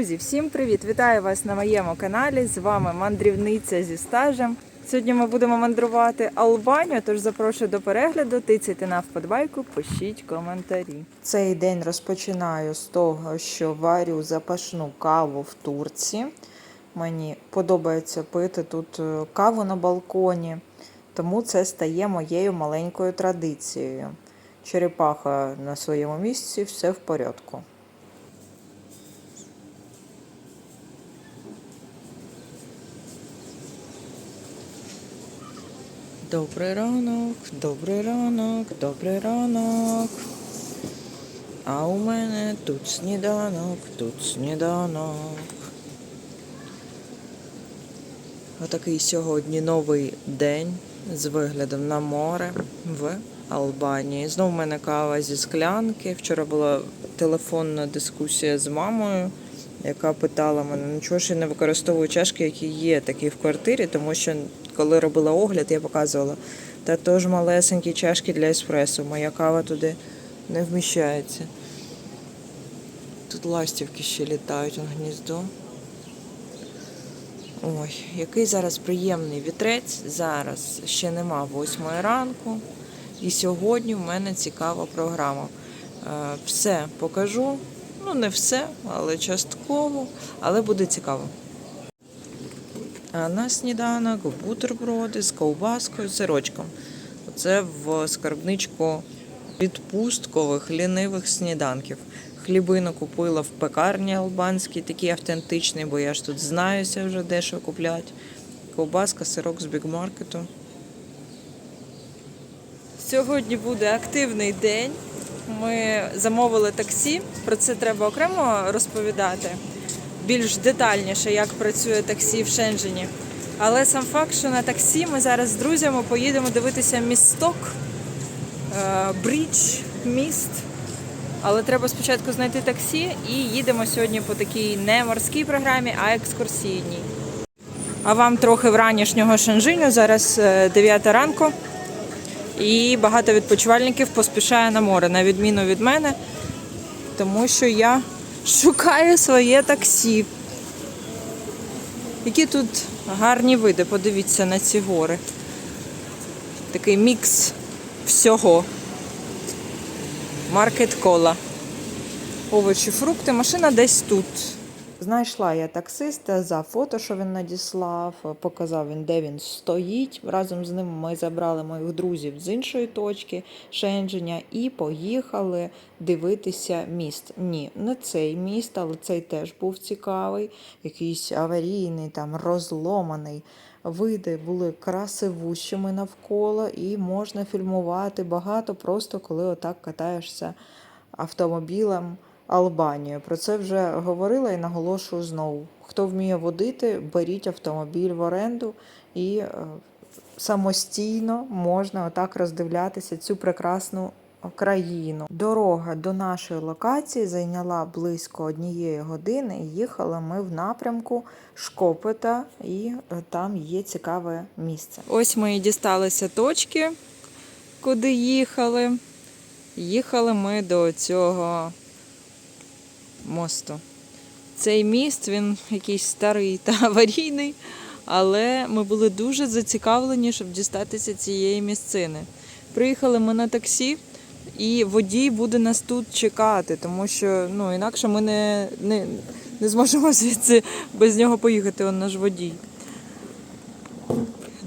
Друзі, всім привіт! Вітаю вас на моєму каналі. З вами мандрівниця зі стажем. Сьогодні ми будемо мандрувати Албанію, тож запрошую до перегляду. Тицяйте на вподобайку, пишіть коментарі. Цей день розпочинаю з того, що варю запашну каву в турці. Мені подобається пити тут е, каву на балконі, тому це стає моєю маленькою традицією. Черепаха на своєму місці, все в порядку. Добрий ранок, добрий ранок, добрий ранок. А у мене тут сніданок, тут сніданок. Отакий сьогодні новий день з виглядом на море в Албанії. Знову в мене кава зі склянки. Вчора була телефонна дискусія з мамою, яка питала мене, ну чого ж я не використовую чашки, які є такі в квартирі, тому що коли робила огляд, я показувала. Та теж малесенькі чашки для еспресо. Моя кава туди не вміщається. Тут ластівки ще літають на гніздо. Ой, який зараз приємний вітрець. Зараз ще нема восьмої ранку. І сьогодні в мене цікава програма. Е, Все покажу. Ну, не все, але частково, але буде цікаво. А на сніданок бутерброди з ковбаскою, сирочком. Це в скарбничку відпусткових лінивих сніданків. Хлібину купила в пекарні албанській, такий автентичний, бо я ж тут знаюся вже де що куплять. Ковбаска, сирок з бігмаркету. Сьогодні буде активний день. Ми замовили таксі. Про це треба окремо розповідати більш детальніше, як працює таксі в Шенжені. Але сам факт, що на таксі ми зараз з друзями поїдемо дивитися місток, е, брідж, міст. Але треба спочатку знайти таксі і їдемо сьогодні по такій не морській програмі, а екскурсійній. А вам трохи вранішнього Шенжиню, зараз е, 9 ранку. І багато відпочивальників поспішає на море, на відміну від мене, тому що я шукаю своє таксі. Які тут гарні види, подивіться на ці гори. Такий мікс всього. Маркет кола. Овочі, фрукти, машина десь тут. Знайшла я таксиста за фото, що він надіслав, показав він, де він стоїть. Разом з ним ми забрали моїх друзів з іншої точки Шендженя і поїхали дивитися міст. Ні, не цей міст, але цей теж був цікавий, якийсь аварійний, там розломаний. Види були красивущими навколо, і можна фільмувати багато, просто коли отак катаєшся автомобілем. Албанію. Про це вже говорила і наголошую знову. Хто вміє водити, беріть автомобіль в оренду і е, самостійно можна отак роздивлятися цю прекрасну країну. Дорога до нашої локації зайняла близько однієї години. і Їхали ми в напрямку Шкопета, і е, там є цікаве місце. Ось ми і дісталися точки, куди їхали. Їхали ми до цього мосту. Цей міст, він якийсь старий та аварійний, але ми були дуже зацікавлені, щоб дістатися цієї місцини. Приїхали ми на таксі, і водій буде нас тут чекати, тому що ну, інакше ми не, не, не зможемо звідси без нього поїхати, он наш водій.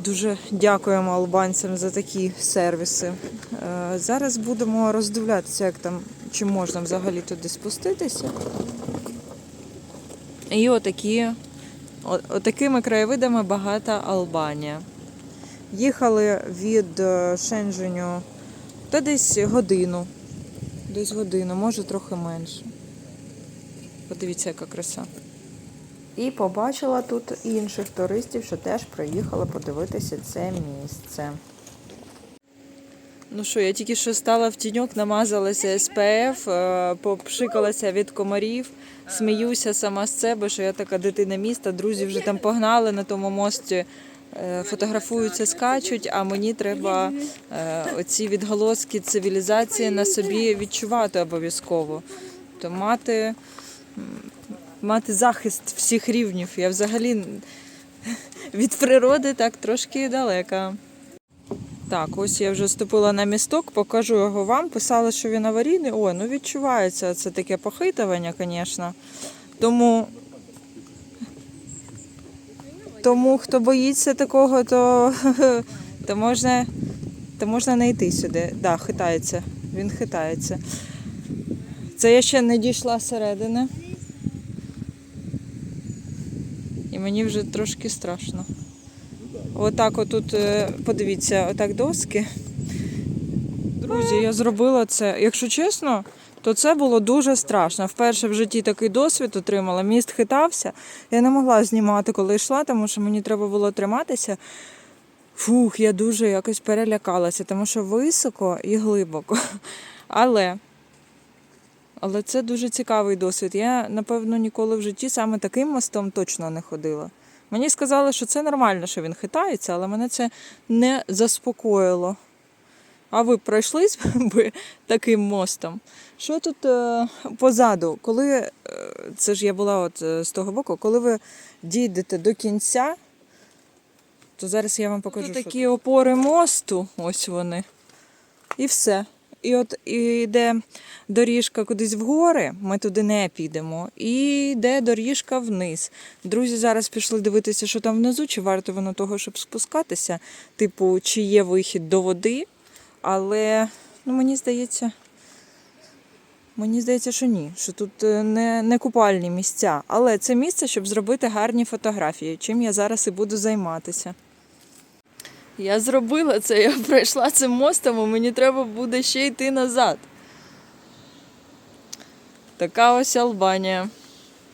Дуже дякуємо албанцям за такі сервіси. Е, Зараз будемо роздивлятися, як там, чи можна взагалі туди спуститися. І отакі, отакими краєвидами багата Албанія. Їхали від е, Шенженю та десь годину. Десь годину, може трохи менше. Подивіться, яка краса. І побачила тут інших туристів, що теж приїхали подивитися це місце. Ну що, я тільки що стала в тіньок, намазалася СПФ, е, попшикалася від комарів, сміюся сама з себе, що я така дитина міста. Друзі вже там погнали на тому мості, е, фотографуються, скачуть, а мені треба е, оці відголоски цивілізації на собі відчувати обов'язково. То мати мати захист всіх рівнів. Я взагалі від природи так трошки далека. Так, ось я вже ступила на місток, покажу його вам. Писали, що він аварійний. Ой, ну відчувається це таке похитування, звісно. Тому, тому хто боїться такого, то, то, можна, то можна не йти сюди. Так, да, хитається. Він хитається. Це я ще не дійшла середини. І мені вже трошки страшно. Отак отут, е, подивіться, отак доски. Друзі, я зробила це. Якщо чесно, то це було дуже страшно. Вперше в житті такий досвід отримала. Міст хитався. Я не могла знімати, коли йшла, тому що мені треба було триматися. Фух, я дуже якось перелякалася, тому що високо і глибоко. Але, але це дуже цікавий досвід. Я, напевно, ніколи в житті саме таким мостом точно не ходила. Мені сказали, що це нормально, що він хитається, але мене це не заспокоїло. А ви пройшлись би таким мостом? Що тут е, позаду? Коли е, це ж я була от е, з того боку, коли ви дійдете до кінця, то зараз я вам покажу. Тут такі опори мосту, ось вони. І все. І от йде доріжка кудись вгори, ми туди не підемо. І йде доріжка вниз. Друзі зараз пішли дивитися, що там внизу, чи варто воно того, щоб спускатися. Типу, чи є вихід до води. Але ну, мені здається, мені здається, що ні. Що тут е, не, не купальні місця. Але це місце, щоб зробити гарні фотографії, чим я зараз і буду займатися. Я зробила це, я пройшла цим мостом, і мені треба буде ще йти назад. Така ось Албанія,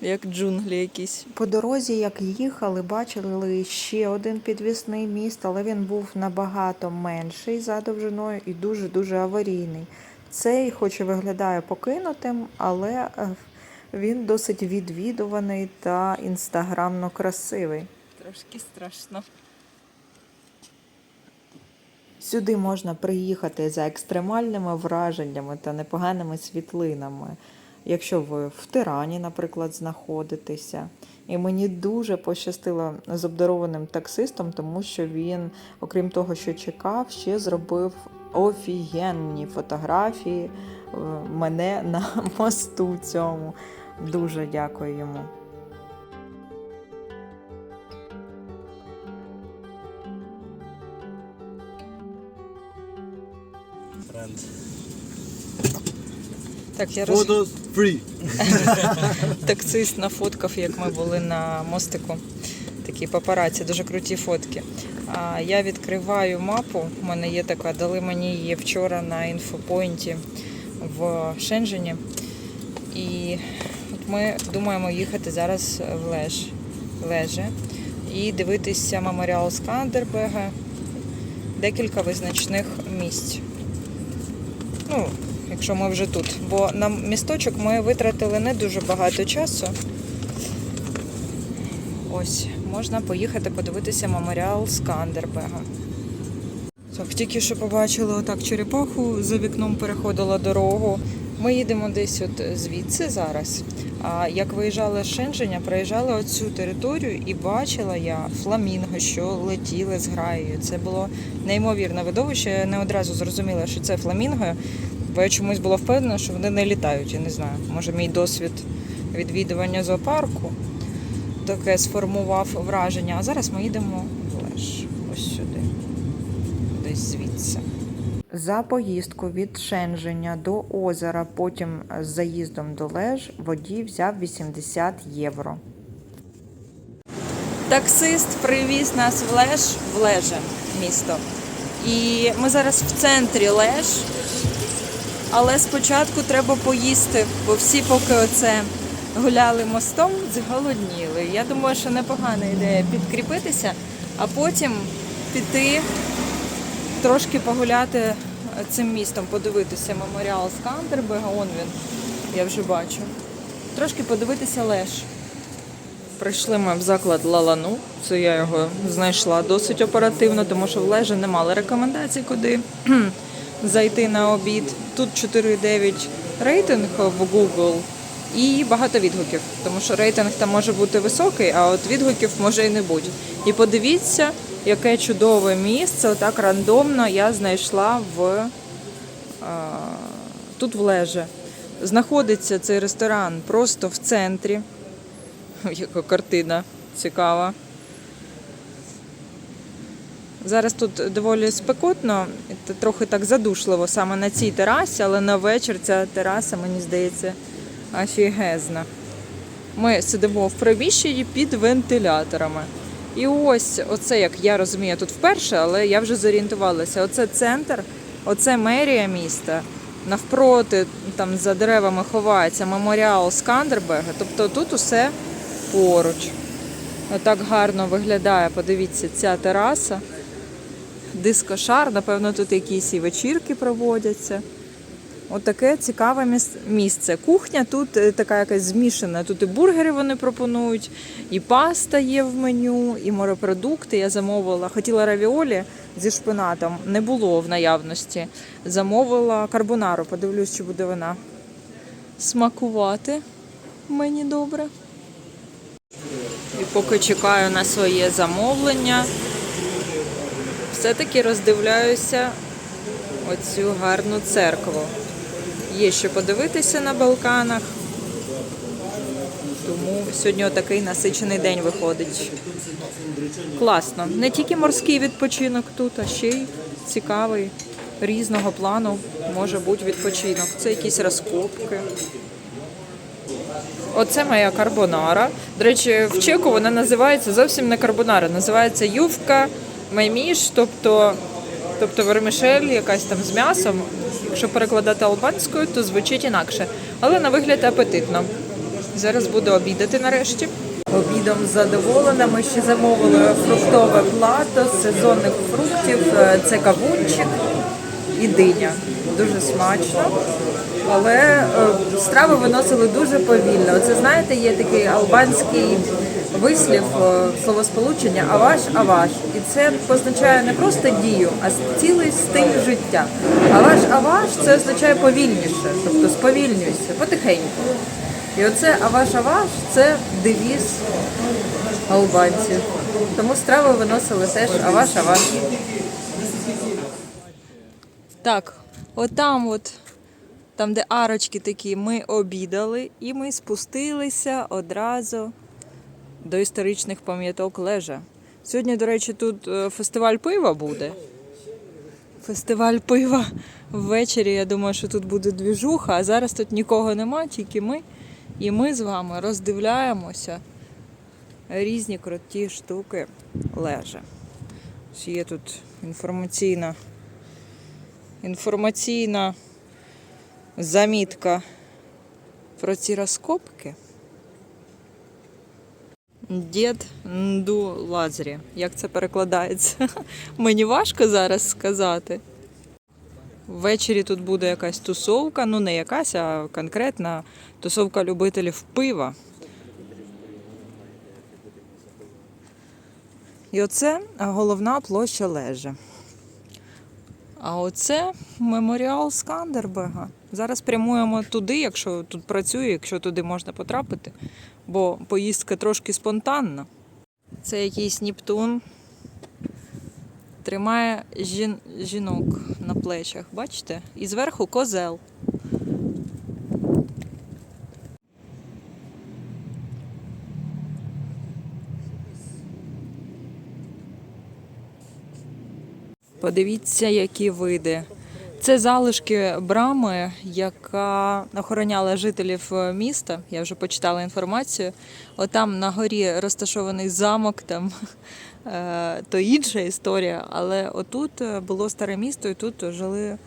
як джунглі якісь. По дорозі, як їхали, бачили ще один підвісний міст, але він був набагато менший за довжиною і дуже-дуже аварійний. Цей, хоч і виглядає покинутим, але е, він досить відвідуваний та інстаграмно красивий. Трошки страшно. Сюди можна приїхати за екстремальними враженнями та непоганими світлинами. Якщо ви в Тирані, наприклад, знаходитеся. І мені дуже пощастило з обдарованим таксистом, тому що він, окрім того, що чекав, ще зробив офігенні фотографії е, мене на мосту цьому. Дуже дякую йому. Так, я роз... Photos free. таксист нафоткав, як ми були на мостику. Такі папараці, дуже круті фотки. А я відкриваю мапу. У мене є така, дали мені її вчора на інфопойнті в Шенжені. І от ми думаємо їхати зараз в Леж, Леже і дивитися меморіал Скандербега, декілька визначних місць. Ну, якщо ми вже тут. Бо на місточок ми витратили не дуже багато часу. Ось, можна поїхати подивитися меморіал Скандербега. Так, тільки що побачили отак черепаху, за вікном переходила дорогу. Ми їдемо десь от звідси зараз. А як виїжджали з Шенженя, проїжджали оцю територію і бачила я фламінго, що летіли з граєю. Це було неймовірне видовище. Я не одразу зрозуміла, що це фламінго, бо я чомусь була впевнена, що вони не літають. Я не знаю. Може, мій досвід відвідування зоопарку таке сформував враження. А зараз ми їдемо в Леш. Ось сюди. Десь звідси. За поїздку від Шенженя до озера, потім з заїздом до Леж, водій взяв 80 євро. Таксист привіз нас в Леж, в Леже місто. І ми зараз в центрі Леж. Але спочатку треба поїсти, бо всі поки оце гуляли мостом, зголодніли. Я думаю, що непогана ідея підкріпитися, а потім піти трошки погуляти цим містом, подивитися меморіал з Скандербега, он він, я вже бачу. Трошки подивитися Леш. Прийшли ми в заклад Лалану. Це я його знайшла досить оперативно, тому що в Лежі не мали рекомендацій, куди зайти на обід. Тут 4,9 рейтинг в Google. І багато відгуків, тому що рейтинг там може бути високий, а от відгуків може і не бути. І подивіться, яке чудове місце. Отак рандомно я знайшла в а, тут в Леже. Знаходиться цей ресторан просто в центрі. Яка картина цікава. Зараз тут доволі спекотно, трохи так задушливо саме на цій терасі, але на вечір ця тераса, мені здається, офігезна. Ми сидимо в приміщенні під вентиляторами. І ось оце, як я розумію, тут вперше, але я вже зорієнтувалася. Оце центр, оце мерія міста. Навпроти, там за деревами ховається меморіал Скандербега. Тобто тут усе поруч. Отак гарно виглядає, подивіться, ця тераса. Дискошар, напевно, тут якісь і вечірки проводяться. Отаке цікаве міс- місце. Кухня тут е, така якась змішана. Тут і бургери вони пропонують, і паста є в меню, і морепродукти. Я замовила, хотіла равіолі зі шпинатом, не було в наявності. Замовила карбонару, подивлюсь, чи буде вона смакувати мені добре. І поки чекаю на своє замовлення, все-таки роздивляюся оцю гарну церкву. Є що подивитися на Балканах. Тому сьогодні отакий насичений день виходить. Класно. Не тільки морський відпочинок тут, а ще й цікавий, різного плану може бути відпочинок. Це якісь розкопки. Оце моя карбонара. До речі, в чеку вона називається зовсім не карбонара, називається ювка майміш, тобто, тобто вермішель, якась там з м'ясом. Якщо перекладати албанською, то звучить інакше. Але на вигляд апетитно. Зараз буду обідати нарешті. Обідом задоволена. Ми ще замовили фруктове плато з сезонних фруктів. Е, Це кавунчик і диня. Дуже смачно. Але е, страви виносили дуже повільно. Оце знаєте, є такий албанський вислів, е, словосполучення аваш аваш. І це позначає не просто дію, а цілий стиль життя. Аваш аваш це означає повільніше, тобто сповільнюйся, потихеньку. І оце аваш аваш це девіз албанців. Тому страви виносили теж аваш аваш. Так, отам от там, де арочки такі, ми обідали і ми спустилися одразу до історичних пам'яток Лежа. Сьогодні, до речі, тут е, фестиваль пива буде. Фестиваль пива ввечері. Я думаю, що тут буде двіжуха, а зараз тут нікого нема, тільки ми. І ми з вами роздивляємося різні круті штуки Лежа. Є тут інформаційна, інформаційна замітка про ці розкопки. Дід Нду Лазарі. Як це перекладається? Мені важко зараз сказати. Ввечері тут буде якась тусовка, ну не якась, а конкретна тусовка любителів пива. І оце головна площа лежа. А оце меморіал Скандербега. Зараз прямуємо туди, якщо тут працює, якщо туди можна потрапити, бо поїздка трошки спонтанна. Це якийсь Нептун. Тримає жін... жінок на плечах, бачите? І зверху козел. Подивіться, які види. Це залишки брами, яка охороняла жителів е, міста. Я вже почитала інформацію. Отам на горі розташований замок, там е, то інша історія. Але отут е, було старе місто, і тут жили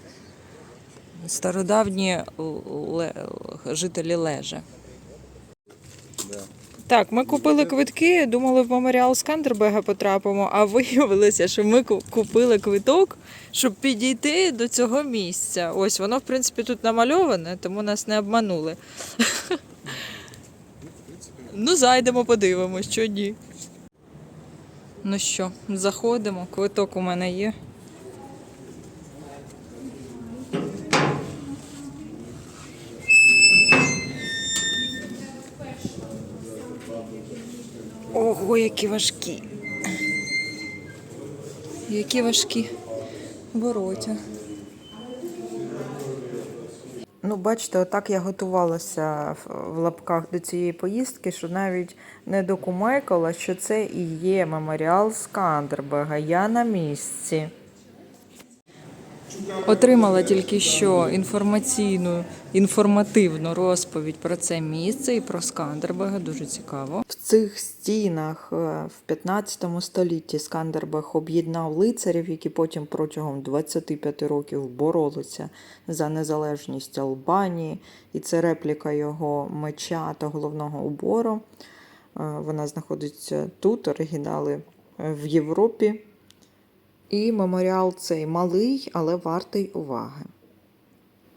стародавні жителі Лежа. Так, ми купили квитки, думали в меморіал Скандербега потрапимо, а виявилося, що ми купили квиток, щоб підійти до цього місця. Ось воно, в принципі, тут намальоване, тому нас не обманули. Ну, зайдемо, подивимось, що ні. Ну що, заходимо, квиток у мене є. Ой, які важкі. Які важкі вороття. Ну, бачите, отак я готувалася в- в лапках до цієї поїздки, що навіть не докумекала, що це і є меморіал Скандербега. Я на місці. Отримала тільки що інформаційну, інформативну розповідь про це місце і про Скандербега. Дуже цікаво. В цих стінах е, в 15 столітті Скандербег об'єднав лицарів, які потім протягом 25 років боролися за незалежність Албанії. І це репліка його меча та головного убору. Е, Вона знаходиться тут, оригінали в Європі. І меморіал цей малий, але вартий уваги.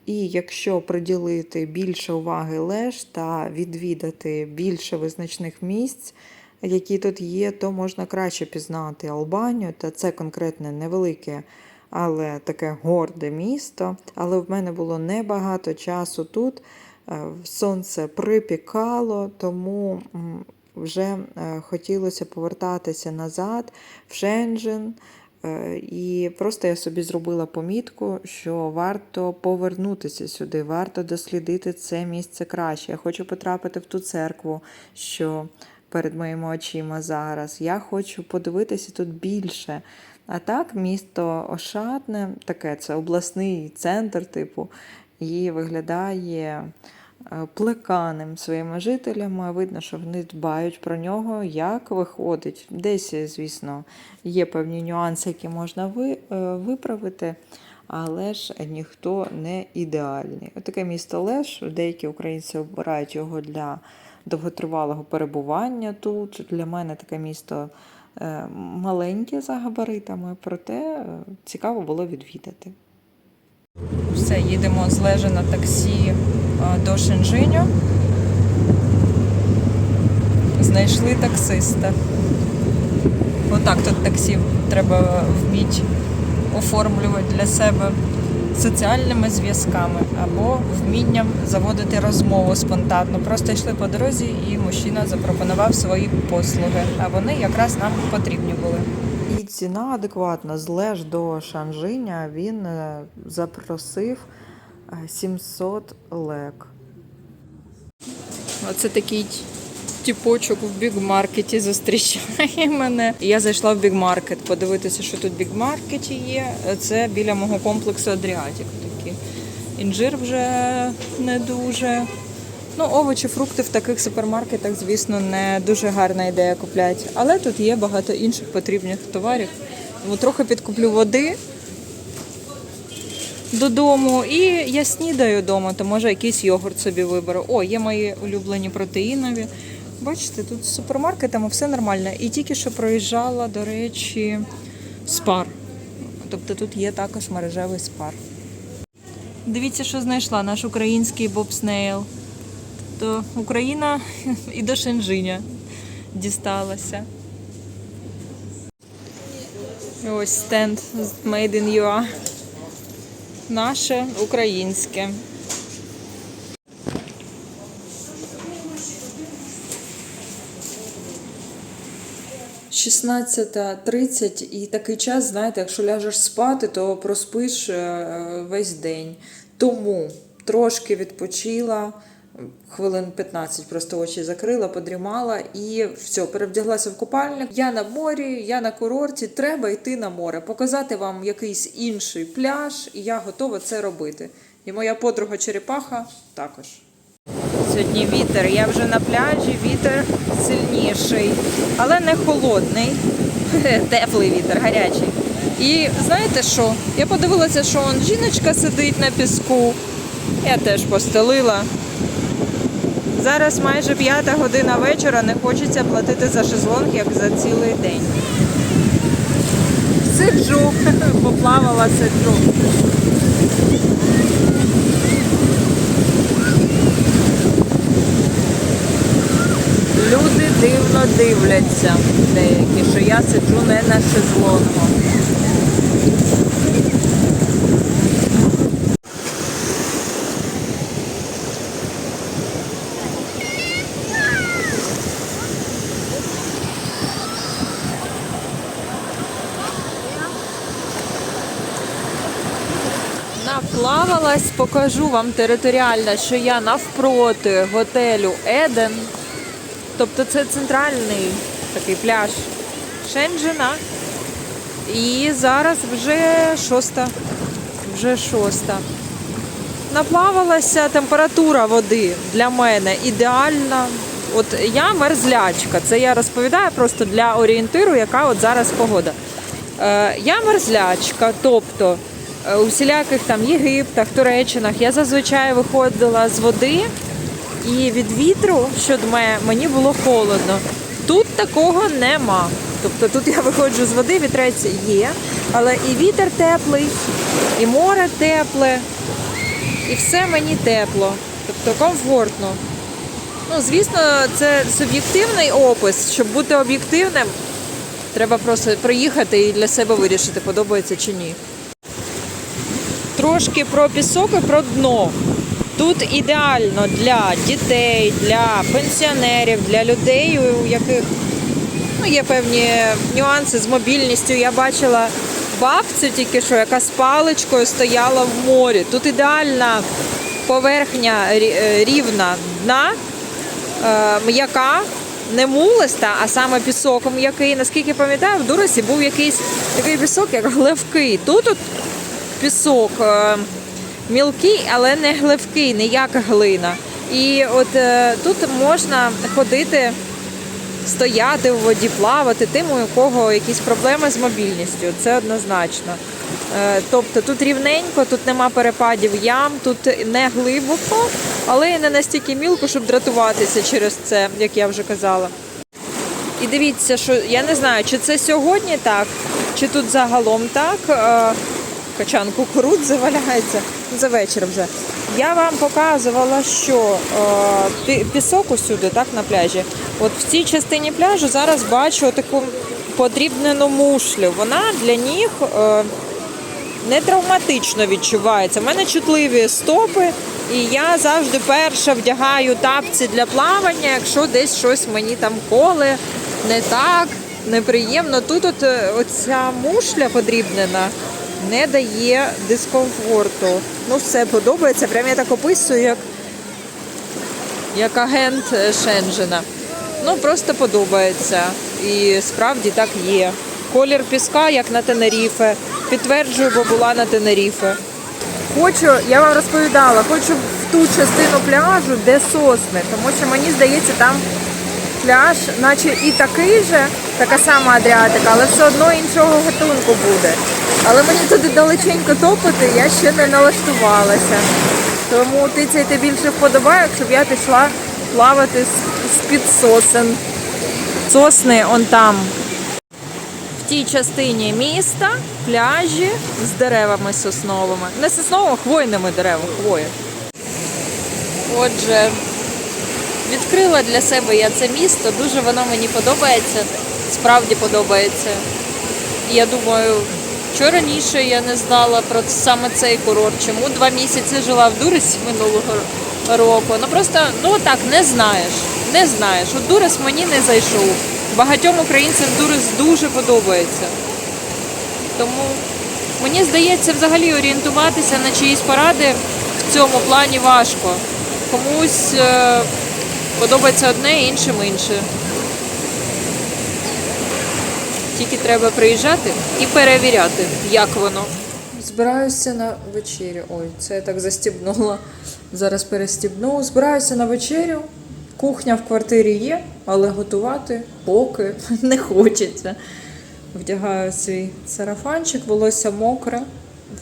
І якщо приділити більше уваги леж та відвідати більше визначних місць, які тут є, то можна краще пізнати Албанію. Та це конкретне невелике, але таке горде місто. Але в мене було небагато часу тут. Е, Сонце припікало, тому вже е, хотілося повертатися назад в Шенджен. Е, І просто я собі зробила помітку, що варто повернутися сюди, варто дослідити це місце краще. Я хочу потрапити в ту церкву, що перед моїми очима зараз. Я хочу подивитися тут більше. А так, місто Ошатне, таке це обласний центр, типу, і виглядає плеканим своїми жителями. Видно, що вони дбають про нього, як виходить. Десь, звісно, є певні нюанси, які можна е, виправити, але ж ніхто не ідеальний. Отаке місто Леш, деякі українці обирають його для довготривалого перебування тут. Для мене таке місто е, маленьке за габаритами, проте е, цікаво було відвідати. Все, їдемо з Лежа на таксі е, до Шенжиню. Знайшли таксиста. Отак тут таксі треба вміти оформлювати для себе соціальними зв'язками або вмінням заводити розмову спонтанно. Просто йшли по дорозі, і мужчина запропонував свої послуги, а вони якраз нам потрібні були. І ціна адекватна. З Леж до Шанжиня він е, запросив е, 700 лек. Оце такий тіпочок в бігмаркеті зустрічає мене. Я зайшла в бігмаркет подивитися, що тут в бігмаркеті є. Це біля мого комплексу Адріатік. Інжир вже не дуже. Ну, овочі, фрукти в таких супермаркетах, звісно, не дуже гарна ідея купляти. Але тут є багато інших потрібних товарів. Тому трохи підкуплю води додому. І я снідаю вдома, то може якийсь йогурт собі виберу. О, є мої улюблені протеїнові. Бачите, тут з супермаркетами все нормально. І тільки що проїжджала, до речі, спар. Тобто тут є також мережевий спар. Дивіться, що знайшла наш український бобснейл. То Україна і до Шенжиня дісталася. Ось стенд Made in UA. Наше українське. Шістнадцята тридцять і такий час, знаєте, якщо ляжеш спати, то проспиш е, весь день. Тому трошки відпочила, хвилин 15 просто очі закрила, подрімала і все, перевдяглася в купальник. Я на морі, я на курорті, треба йти на море, показати вам якийсь інший пляж, і я готова це робити. І моя подруга Черепаха також. Сьогодні вітер. Я вже на пляжі, вітер сильніший, але не холодний. Теплий вітер, гарячий. І знаєте що? Я подивилася, що он жіночка сидить на піску. Я теж постелила. Зараз майже п'ята година вечора, не хочеться платити за шезлонг, як за цілий день. Сиджу, поплавала, сиджу. Люди дивно дивляться деякі, що я сиджу не на шезлонгу. Наплавалась, покажу вам територіально, що я навпроти готелю Еден. Тобто це центральний такий пляж Шенджина. І зараз вже шоста. Вже шоста. Наплавалася температура води для мене ідеальна. От я мерзлячка. Це я розповідаю просто для орієнтиру, яка от зараз погода. Е, я мерзлячка, тобто у всіляких там Єгиптах, Туреччинах я зазвичай виходила з води, і від вітру, що дме, мені було холодно. Тут такого нема. Тобто тут я виходжу з води, вітрець є, але і вітер теплий, і море тепле, і все мені тепло, тобто комфортно. Ну, звісно, це суб'єктивний опис. Щоб бути об'єктивним, треба просто приїхати і для себе вирішити, подобається чи ні. Трошки про пісок і про дно. Тут ідеально для дітей, для пенсіонерів, для людей, у яких ну, є певні нюанси з мобільністю. Я бачила бабцю тільки що, яка з паличкою стояла в морі. Тут ідеальна поверхня е, рівна дна, е, м'яка, не мулиста, а саме пісок м'який. Наскільки пам'ятаю, в Дуросі був якийсь такий пісок, як гливкий. Тут от пісок е, мілкий, але не гливкий, не як глина. І от е, тут можна ходити, стояти в воді, плавати тим, у кого якісь проблеми з мобільністю. Це однозначно. Е, Тобто тут рівненько, тут нема перепадів ям, тут не глибоко, але і не настільки мілко, щоб дратуватися через це, як я вже казала. І дивіться, що я не знаю, чи це сьогодні так, чи тут загалом так. Качан кукурудзи валяється. Ну, За вечір вже. Я вам показувала, що е, пісок усюди, так, на пляжі. От в цій частині пляжу зараз бачу таку подрібнену мушлю. Вона для ніг е, не травматично відчувається. У мене чутливі стопи, і я завжди перша вдягаю тапці для плавання, якщо десь щось мені там коле не так, неприємно. Тут от е, оця мушля подрібнена не дає дискомфорту. Ну, все подобається. Прямо я так описую, як, як агент Шенджена. Ну, просто подобається. І справді так є. Колір піска, як на Тенеріфе. Підтверджую, бо була на Тенеріфе. Хочу, я вам розповідала, хочу в ту частину пляжу, де сосни, тому що мені здається, там пляж, наче і такий же, така сама Адріатика, але все одно іншого гатунку буде. Але мені туди далеченько топити, я ще не налаштувалася. Тому ти цей ти більше вподобає, щоб я пішла плавати з-під сосен. Сосни он там. В тій частині міста пляжі з деревами сосновими. Не сосновими, хвойними деревами, хвої. Отже, відкрила для себе я це місто, дуже воно мені подобається, справді подобається. Я думаю, що раніше я не знала про саме цей курорт, чому два місяці жила в Дуресі минулого року. Ну просто ну так не знаєш. Не знаєш. От Дурес мені не зайшов. Багатьом українцям Дурес дуже подобається. Тому мені здається, взагалі орієнтуватися на чиїсь поради в цьому плані важко. Комусь е, подобається одне, іншим інше. Тільки треба приїжджати і перевіряти, як воно. Збираюся на вечерю. Ой, це я так застібнула. Зараз перестібну. Збираюся на вечерю. Кухня в квартирі є, але готувати поки не хочеться. Вдягаю свій сарафанчик, волосся мокре.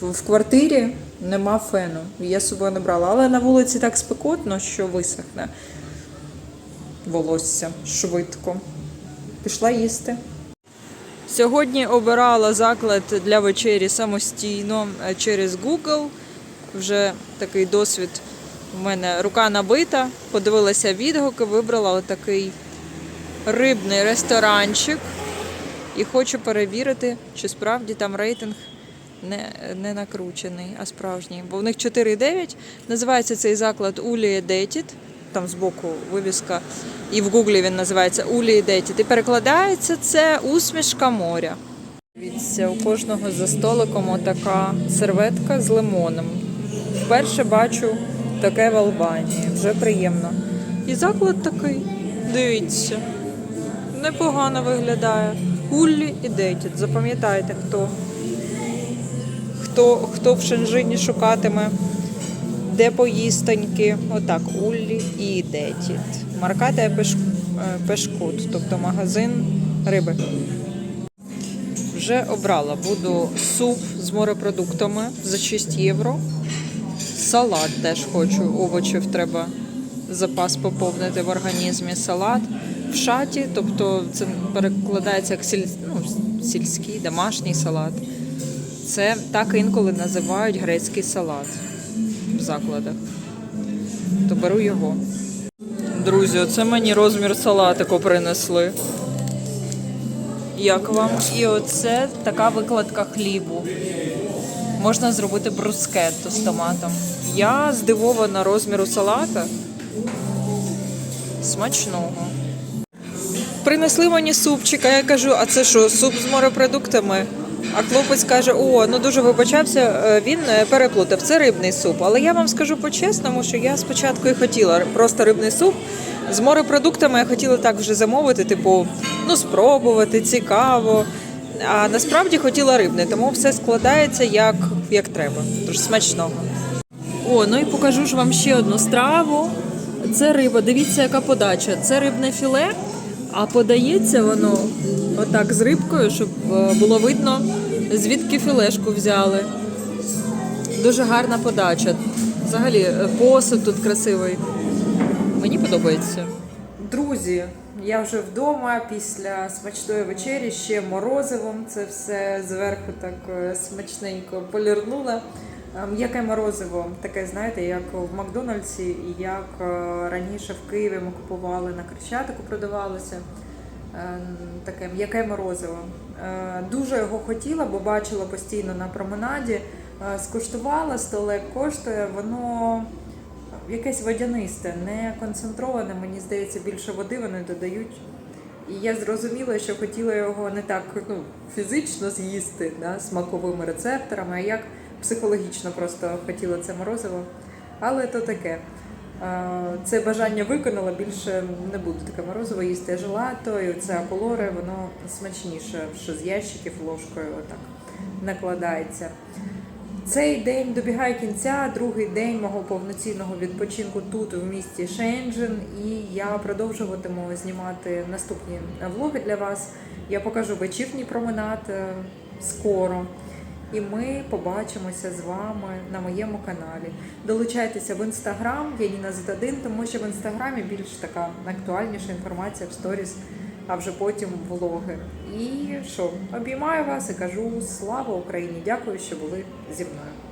В квартирі нема фену. Я з собою не брала. Але на вулиці так спекотно, що висохне волосся швидко. Пішла їсти. Сьогодні обирала заклад для вечері самостійно е, через Google. Вже такий досвід. У мене рука набита, подивилася відгуки, вибрала отакий рибний ресторанчик. І хочу перевірити, чи справді там рейтинг не, не накручений, а справжній. Бо в них 4,9. Називається цей заклад Улія Детіт. Там збоку вивіска. І в гуглі він називається Улія Детіт. І перекладається це усмішка моря. Дивіться, у кожного за столиком отака серветка з лимоном. вперше бачу таке в Албанії. Вже приємно. І заклад такий. Дивіться. Непогано виглядає. Уллі і Дейтід. Запам'ятайте, хто. Хто, хто в Шенжині шукатиме, де поїстоньки. Отак, Уллі і Дейтід. Марката е, Пешкут, тобто магазин риби. Вже обрала. Буду суп з морепродуктами за 6 євро. Салат теж хочу. Овочів треба запас поповнити в організмі. Салат в шаті, тобто це перекладається як сіль... ну, сільський, домашній салат. Це так інколи називають грецький салат закладах. То беру його. Друзі, оце мені розмір салатику принесли. Як вам? І оце така викладка хлібу. Можна зробити брускетту з томатом. Я здивована розміру салата. Смачного. Принесли мені супчик, а я кажу, а це що, суп з морепродуктами? А хлопець каже: о, ну дуже вибачався, е, він е, переплутав. Це рибний суп. Але я вам скажу по-чесному, що я спочатку і хотіла просто рибний суп. З морепродуктами я хотіла так вже замовити, типу, ну спробувати, цікаво. А насправді хотіла рибний, тому все складається як, як треба. Тож смачного. О, ну і покажу ж вам ще одну страву. Це риба. Дивіться, яка подача. Це рибне філе, а подається воно отак з рибкою, щоб е, було видно, звідки філешку взяли. Дуже гарна подача. Взагалі, е, посуд тут красивий. Мені подобається. Друзі, я вже вдома після смачної вечері ще морозивом. Це все зверху так е, смачненько полірнула. М'яке морозиво, таке, знаєте, як в Макдональдсі, як е, раніше в Києві ми купували на Крещатику, продавалося. Е, Таке м'яке морозиво. Е, Дуже його хотіла, бо бачила постійно на променаді. Е, Скуштувала, столек коштує, воно якесь водянисте, не концентроване, мені здається, більше води вони додають. І я зрозуміла, що хотіла його не так ну, фізично з'їсти да, смаковими рецепторами, а як психологічно просто хотіла це морозиво. Але то таке. Е, Це бажання виконала, більше не буду таке морозиво їсти. Желато і це аполоре, воно смачніше, що з ящиків ложкою отак накладається. Цей день добігає кінця, другий день мого повноцінного відпочинку тут, в місті Шенджен, і я продовжуватиму знімати наступні влоги для вас. Я покажу вечірній променад е, скоро. І ми побачимося з вами на моєму каналі. Долучайтеся в інстаграм, я Ніна Зитадин, тому що в інстаграмі більш така актуальніша інформація в сторіс, а вже потім влоги. І що, обіймаю вас і кажу слава Україні! Дякую, що були зі мною.